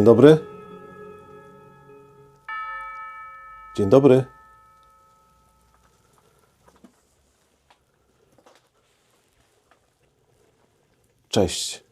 Dzień dobry. Dzień dobry. Cześć.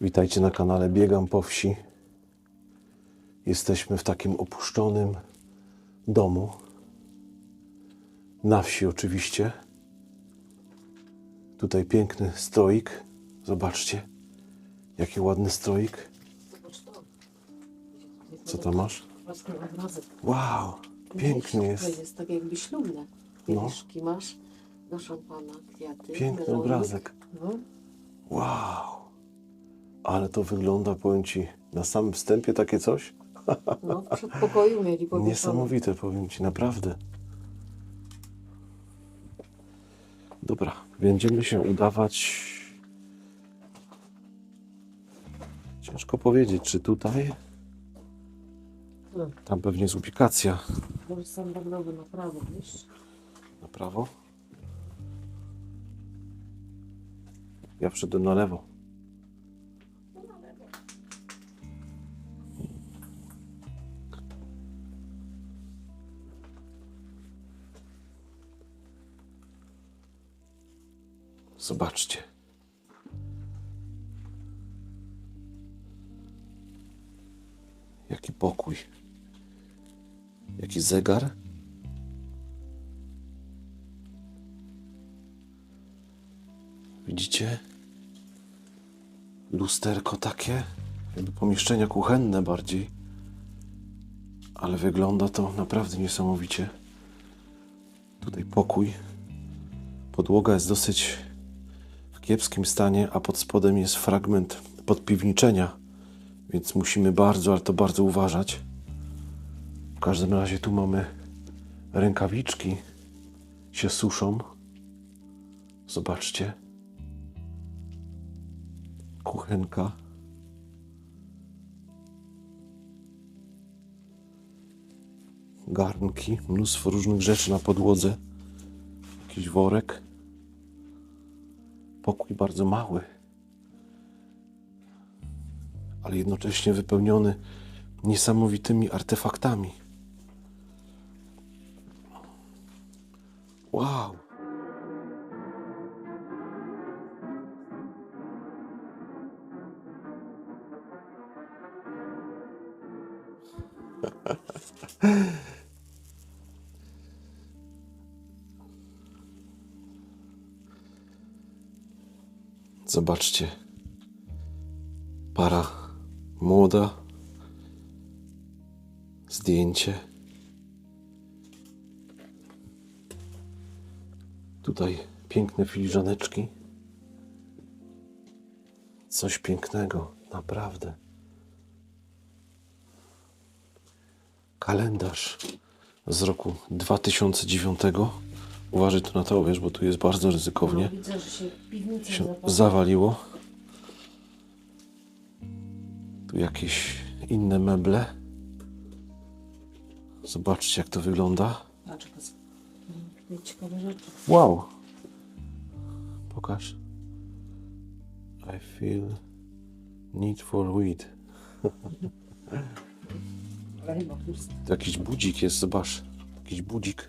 Witajcie na kanale Biegam po wsi. Jesteśmy w takim opuszczonym domu. Na wsi oczywiście. Tutaj piękny stroik. Zobaczcie, jaki ładny stroik. Co tam masz? Własny obrazek. Wow, piękny To jest. jest tak jakby ślubne. No. Wieszki masz do szampana, kwiaty. Piękny melonik. obrazek. No. Wow. Ale to wygląda, powiem Ci, na samym wstępie takie coś? no, w przedpokoju mieli powieszone. Niesamowite, powiem Ci, naprawdę. Dobra, będziemy się udawać. Ciężko powiedzieć, czy tutaj. Tam pewnie jest ubikacja. może standardowy na prawo, wiesz? Na prawo. Ja wszedłem na lewo. Zobaczcie. Jaki pokój. Jaki zegar. Widzicie? Lusterko takie, jakby pomieszczenia kuchenne bardziej. Ale wygląda to naprawdę niesamowicie. Tutaj pokój. Podłoga jest dosyć w kiepskim stanie, a pod spodem jest fragment podpiwniczenia, więc musimy bardzo, ale to bardzo uważać. W każdym razie tu mamy rękawiczki, się suszą. Zobaczcie. Kuchenka. Garnki, mnóstwo różnych rzeczy na podłodze. Jakiś worek. Pokój bardzo mały, ale jednocześnie wypełniony niesamowitymi artefaktami. Wow! Zobaczcie. Para młoda. Zdjęcie. Tutaj piękne filiżaneczki. Coś pięknego, naprawdę. Kalendarz z roku 2009. Uważaj tu na to, wiesz, bo tu jest bardzo ryzykownie No, widzę, że się piwnica się zapadła. zawaliło. Tu jakieś inne meble. Zobaczcie, jak to wygląda. Patrz, ciekawe rzeczy. Wow! Pokaż. I feel need for weed. Tu jakiś budzik jest, zobacz. Jakiś budzik.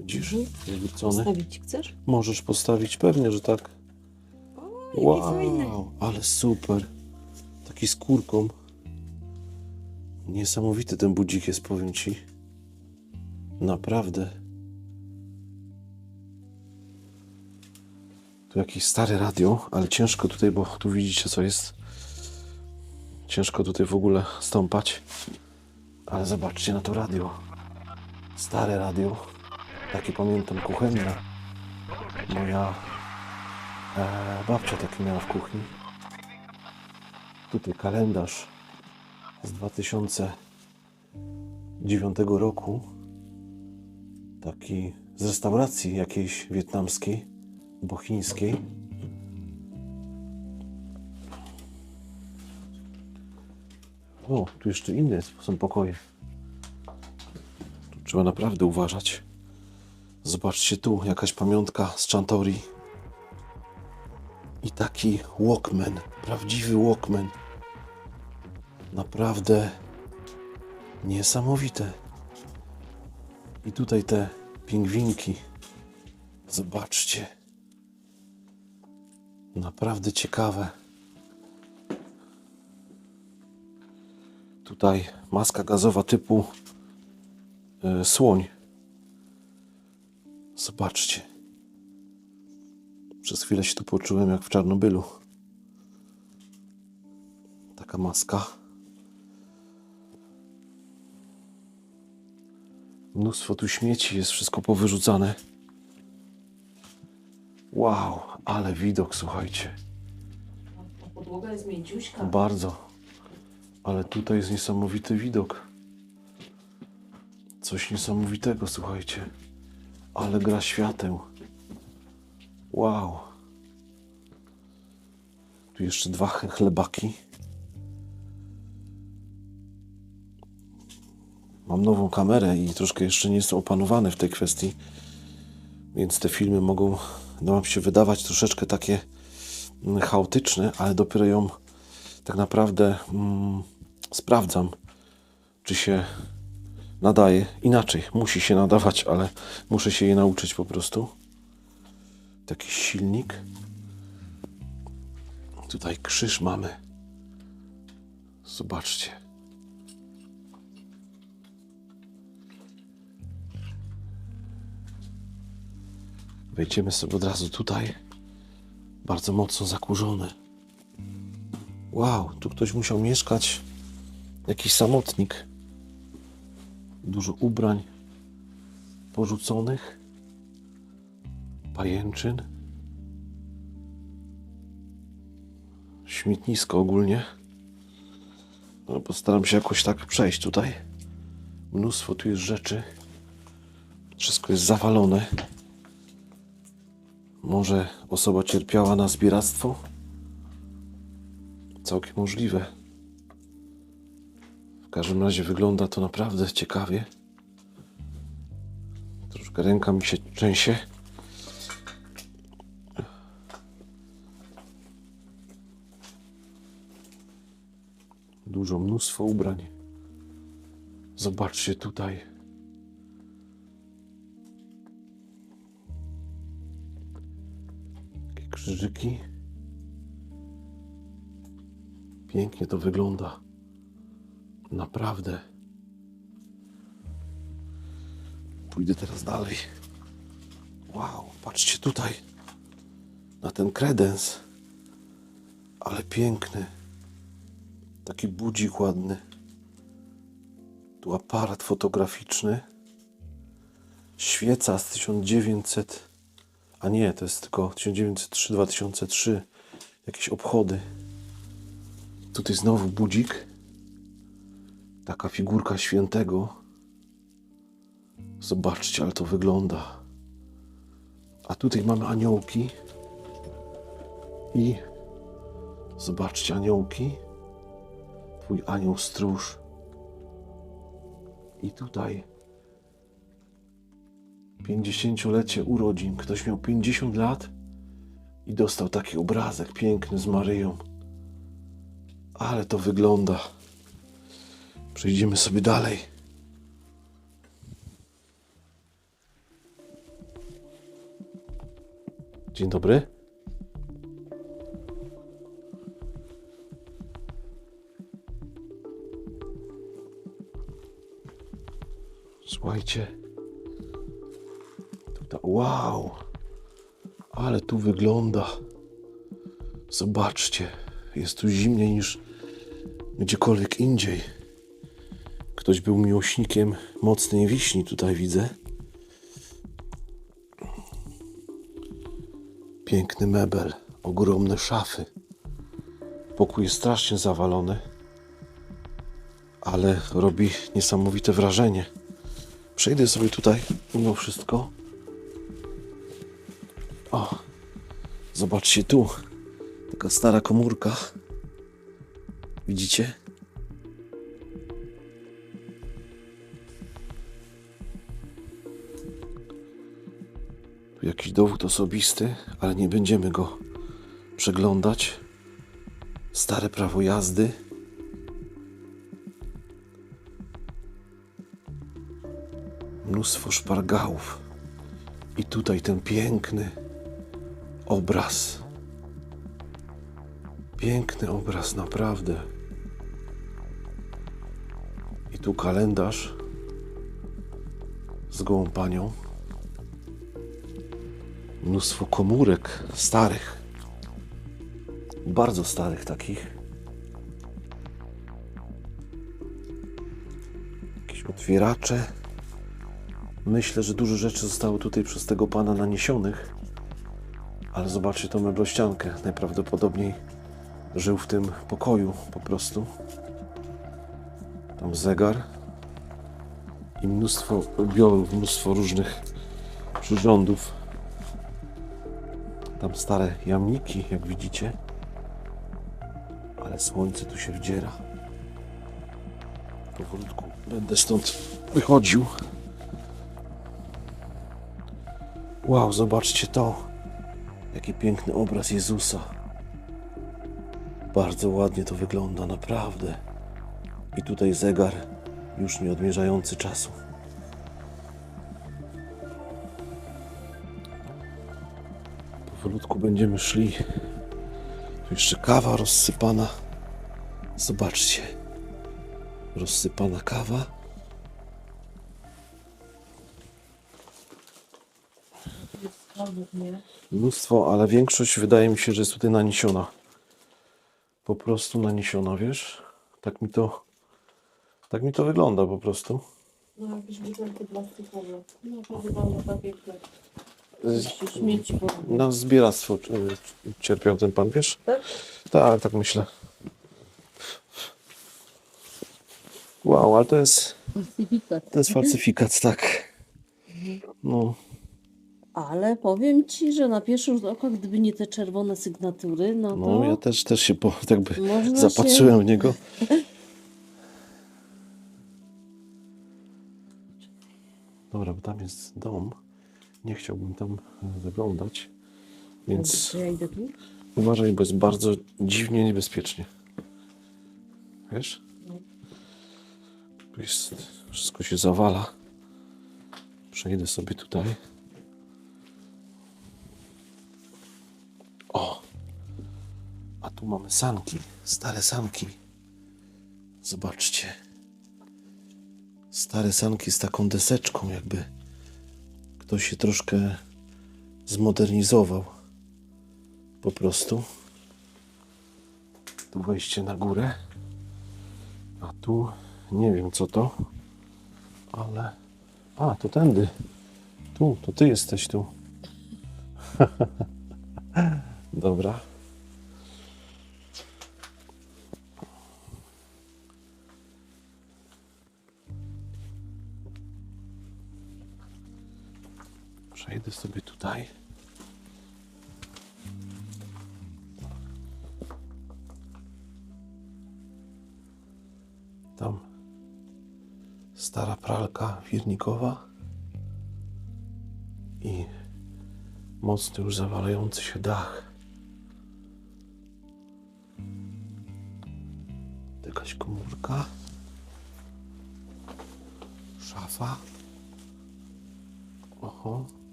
Widzisz? Zwrócony. Postawić chcesz? Możesz postawić, pewnie, że tak. Wow. fajny. Wow, ale super. Taki z kurką. Niesamowity ten budzik jest, powiem ci. Naprawdę. Tu jakieś stare radio, ale ciężko tutaj, bo tu widzicie co jest. Ciężko tutaj w ogóle stąpać. Ale zobaczcie na to radio. Stare radio. Takie pamiętam kuchenne. Moja e, babcia taki miała w kuchni. Tutaj kalendarz z 2009 roku. Taki z restauracji jakiejś wietnamskiej, bo chińskiej. O, tu jeszcze inne są pokoje. Tu trzeba naprawdę uważać. Zobaczcie tu, jakaś pamiątka z Chantori. I taki Walkman, prawdziwy Walkman. Naprawdę niesamowite. I tutaj te pingwinki. Zobaczcie. Naprawdę ciekawe. Tutaj maska gazowa typu e, słoń. Zobaczcie. Przez chwilę się tu poczułem jak w Czarnobylu. Taka maska. Mnóstwo tu śmieci, jest wszystko powyrzucane. Wow, ale widok, słuchajcie. Podłoga jest mięciuśka. Bardzo. Ale tutaj jest niesamowity widok. Coś niesamowitego, słuchajcie. Ale gra świateł. Wow. Tu jeszcze dwa ch- chlebaki. Mam nową kamerę i troszkę jeszcze nie jestem opanowany w tej kwestii. Więc te filmy mogą no, nam się wydawać troszeczkę takie mm, chaotyczne, ale dopiero ją tak naprawdę mm, sprawdzam, czy się nadaje. Inaczej, musi się nadawać, ale muszę się je nauczyć po prostu. Taki silnik. Tutaj krzyż mamy. Zobaczcie. Wejdziemy sobie od razu tutaj. Bardzo mocno zakurzone. Wow, tu ktoś musiał mieszkać. Jakiś samotnik. Dużo ubrań porzuconych. Pajęczyn. Śmietnisko ogólnie. No, postaram się jakoś tak przejść tutaj. Mnóstwo tu jest rzeczy. Wszystko jest zawalone. Może osoba cierpiała na zbieractwo? Całkiem możliwe. W każdym razie wygląda to naprawdę ciekawie. Troszkę ręka mi się trzęsie. Dużo, mnóstwo ubrań. Zobaczcie tutaj. Krzyżyki. Pięknie to wygląda. Naprawdę. Pójdę teraz dalej. Wow, patrzcie tutaj. Na ten kredens. Ale piękny. Taki budzik ładny. Tu aparat fotograficzny. Świeca z 1900. A nie, to jest tylko 1903-2003. Jakieś obchody. Tutaj znowu budzik. Taka figurka świętego. Zobaczcie, ale to wygląda. A tutaj mamy aniołki. I zobaczcie, aniołki. Twój anioł stróż. I tutaj 50-lecie urodzin. Ktoś miał 50 lat i dostał taki obrazek piękny z Maryją. Ale to wygląda. Przejdziemy sobie dalej. Dzień dobry. Słuchajcie. Tutaj, wow. Ale tu wygląda. Zobaczcie. Jest tu zimniej niż gdziekolwiek indziej. Ktoś był miłośnikiem mocnej wiśni, tutaj widzę. Piękny mebel, ogromne szafy. Pokój jest strasznie zawalony, ale robi niesamowite wrażenie. Przejdę sobie tutaj mimo wszystko. Zobaczcie tu. Taka stara komórka. Widzicie? Tu jakiś dowód osobisty, ale nie będziemy go przeglądać. Stare prawo jazdy. Mnóstwo szpargałów. I tutaj ten piękny obraz. Piękny obraz, naprawdę. I tu kalendarz z gołą panią. Mnóstwo komórek starych. Bardzo starych takich. Jakieś otwieracze. Myślę, że dużo rzeczy zostało tutaj przez tego pana naniesionych. Ale zobaczcie tą meblościankę. Najprawdopodobniej żył w tym pokoju po prostu. Tam zegar. I mnóstwo biorów, mnóstwo różnych przyrządów. Tam stare jamniki, jak widzicie. Ale słońce tu się wdziera. Powolutku będę stąd wychodził. Wow, zobaczcie to. Jaki piękny obraz Jezusa. Bardzo ładnie to wygląda, naprawdę. I tutaj zegar już nie odmierzający czasu. Powolutku będziemy szli. Tu jeszcze kawa rozsypana. Zobaczcie. Rozsypana kawa. Skarbów, nie? Mnóstwo, ale większość wydaje mi się, że jest tutaj naniesiona. Po prostu naniesiona, wiesz? Tak mi to. Tak mi to wygląda po prostu. No jakieś butelki plastikowe. No to wygląda tak jak jakieś śmieci. Na zbieractwo y, cierpiał ten pan, wiesz? Tak? Tak, tak myślę. Wow, ale to jest. Falsyfikat. To jest falsyfikat, tak. No, Ale powiem ci, że na pierwszy rzut oka, gdyby nie te czerwone sygnatury, no to no ja też, też się po, tak by Można zapatrzyłem w niego. Dobra, bo tam jest dom. Nie chciałbym tam e, zaglądać. Więc ja idę tu? uważaj, bo jest bardzo dziwnie niebezpiecznie. Wiesz? Tu jest, wszystko się zawala. Przejdę sobie tutaj. Tu mamy sanki, stare sanki. Zobaczcie. Stare sanki z taką deseczką, jakby ktoś się troszkę zmodernizował. Po prostu. Tu wejście na górę. A tu nie wiem co to, ale. A, to tędy. Tu, to ty jesteś tu. Dobra. Przejdę sobie tutaj. Tam stara pralka wirnikowa i mocno już zawalający się dach.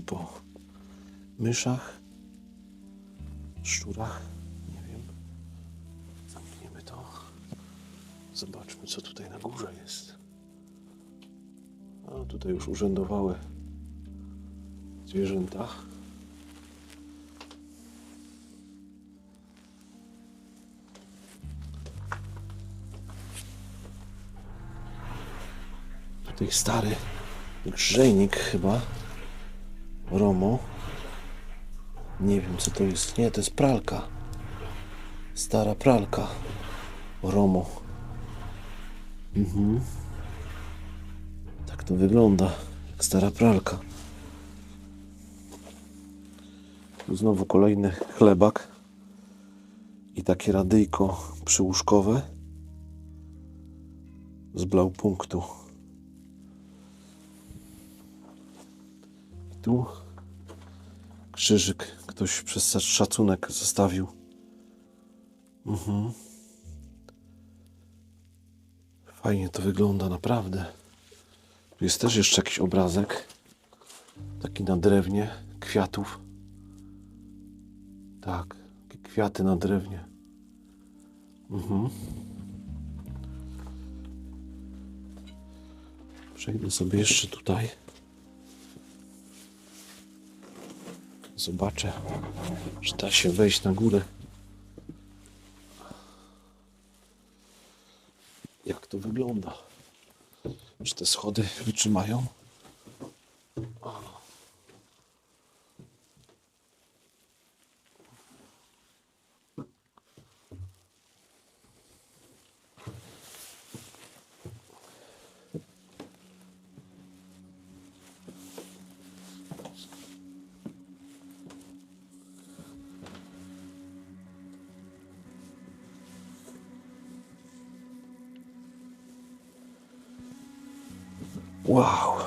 Po myszach, szczurach. Nie wiem. Zamkniemy to. Zobaczmy, co tutaj na górze jest. A tutaj już urzędowały zwierzęta. Tutaj stary grzejnik chyba. Romo. Nie wiem co to jest. Nie, to jest pralka. Stara pralka. Romo. Mhm. Tak to wygląda. Jak stara pralka. Tu znowu kolejny chlebak. I takie radyjko przyłóżkowe. Z blaupunktu. Tu krzyżyk ktoś przez szacunek zostawił. Mhm. Fajnie to wygląda, naprawdę. Tu jest też jeszcze jakiś obrazek. Taki na drewnie, kwiatów. Tak, kwiaty na drewnie. Mhm. Przejdę sobie jeszcze tutaj. Zobaczę, czy da się wejść na górę. Jak to wygląda? Czy te schody wytrzymają?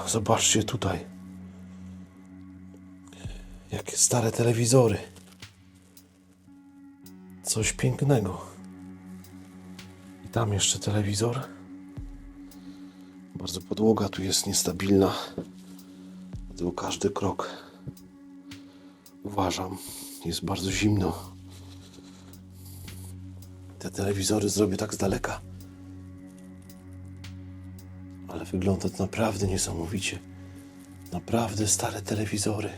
Zobaczcie tutaj. Jakie stare telewizory. Coś pięknego. I tam jeszcze telewizor. Bardzo podłoga tu jest niestabilna. Dlatego każdy krok uważam. Jest bardzo zimno. Te telewizory zrobię tak z daleka. Wygląda to naprawdę niesamowicie. Naprawdę stare telewizory.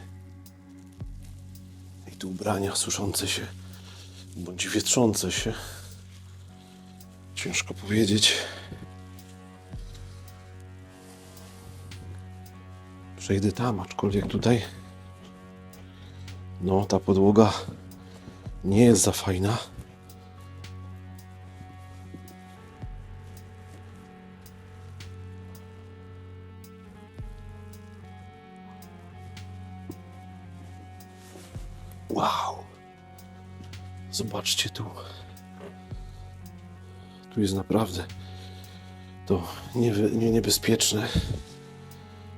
I tu ubrania suszące się, bądź wietrzące się. Ciężko powiedzieć. Przejdę tam, aczkolwiek tutaj. No, ta podłoga nie jest za fajna. Wow. Zobaczcie tu. Tu jest naprawdę to nie, nie, niebezpieczne.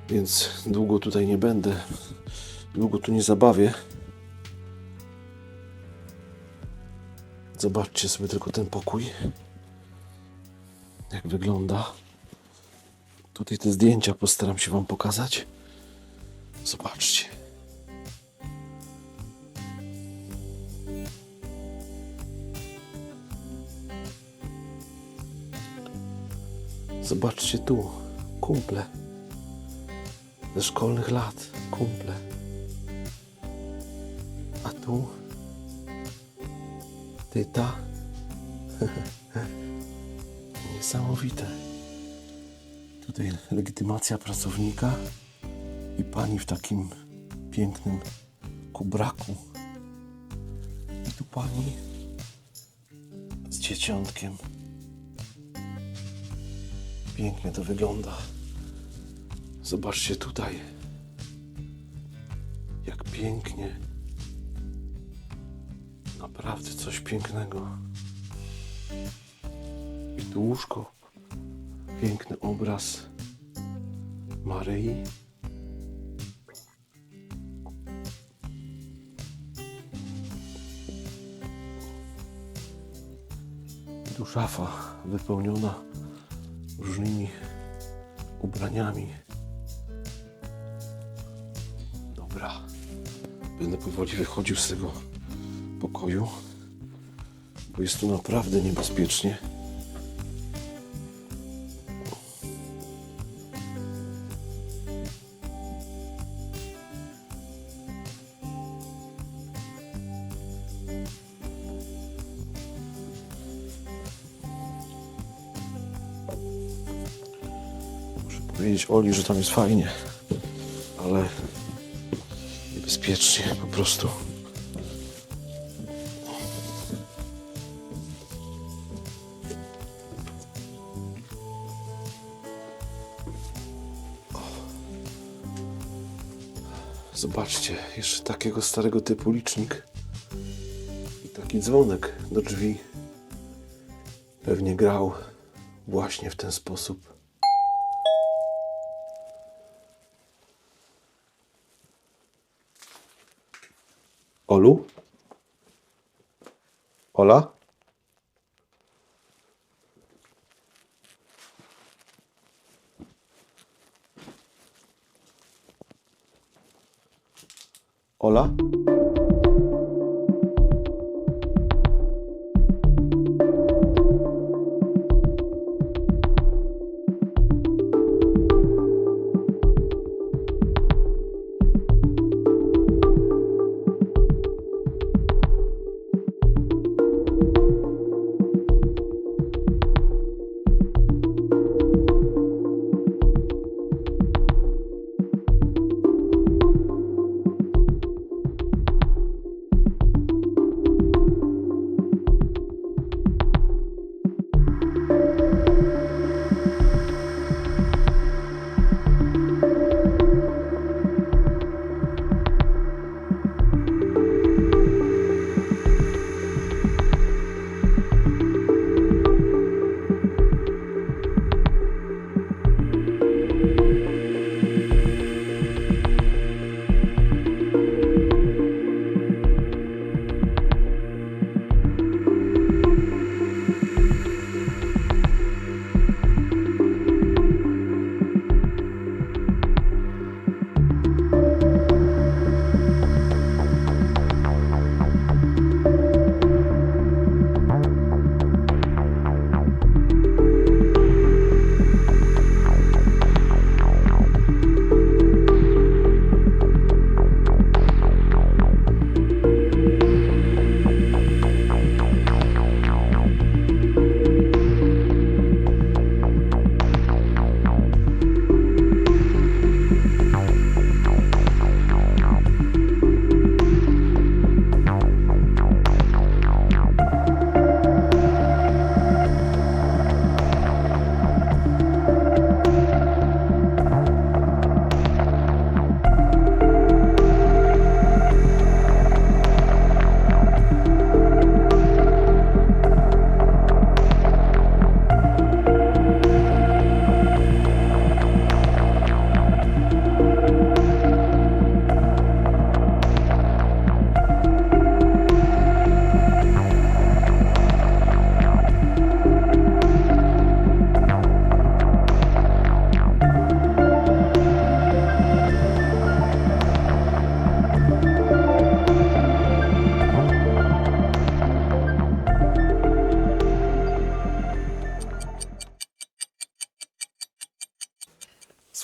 Więc długo tutaj nie będę. Długo tu nie zabawię. Zobaczcie sobie tylko ten pokój. Jak wygląda. Tutaj te zdjęcia postaram się Wam pokazać. Zobaczcie. Zobaczcie tu, kumple. Ze szkolnych lat, kumple. A tu tyta. Niesamowite. Tutaj legitymacja pracownika i pani w takim pięknym kubraku. I tu pani z dzieciątkiem. Pięknie to wygląda. Zobaczcie tutaj. Jak pięknie. Naprawdę coś pięknego. I tu łóżko. Piękny obraz Maryi. Tu szafa wypełniona różnymi ubraniami. Dobra. Będę powoli wychodził z tego pokoju, bo jest tu naprawdę niebezpiecznie. Oli, że tam jest fajnie, ale niebezpiecznie po prostu. Zobaczcie, jeszcze takiego starego typu licznik i taki dzwonek do drzwi pewnie grał właśnie w ten sposób. Olu? Ola? Ola?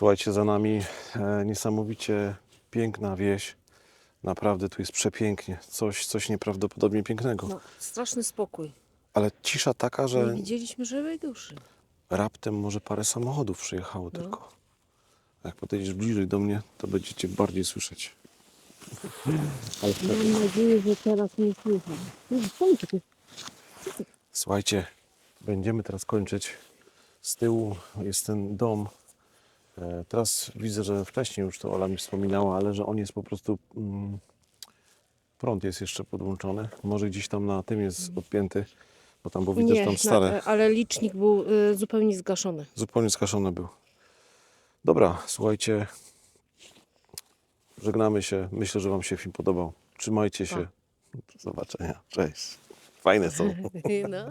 Słuchajcie, za nami e, niesamowicie piękna wieś. Naprawdę tu jest przepięknie. Coś, coś nieprawdopodobnie pięknego. No, straszny spokój. Ale cisza taka, Nie że widzieliśmy żywej duszy. raptem może parę samochodów przyjechało No. tylko. Jak podejdziesz bliżej do mnie, to będziecie bardziej słyszeć. Ale Mam nadzieję, że teraz nie jest? Słuchajcie, będziemy teraz kończyć. Z tyłu jest ten dom. E, Teraz widzę, że wcześniej już to Ola mi wspominała, ale że on jest po prostu. Mm, prąd jest jeszcze podłączony. Może gdzieś tam na tym jest odpięty, bo tam, bo widać tam stare. na- ale licznik był y, zupełnie zgaszony. Zupełnie skaszony był. Dobra, słuchajcie. Żegnamy się. Myślę, że Wam się film podobał. Trzymajcie się. Do zobaczenia. Cześć. Fajne są. No.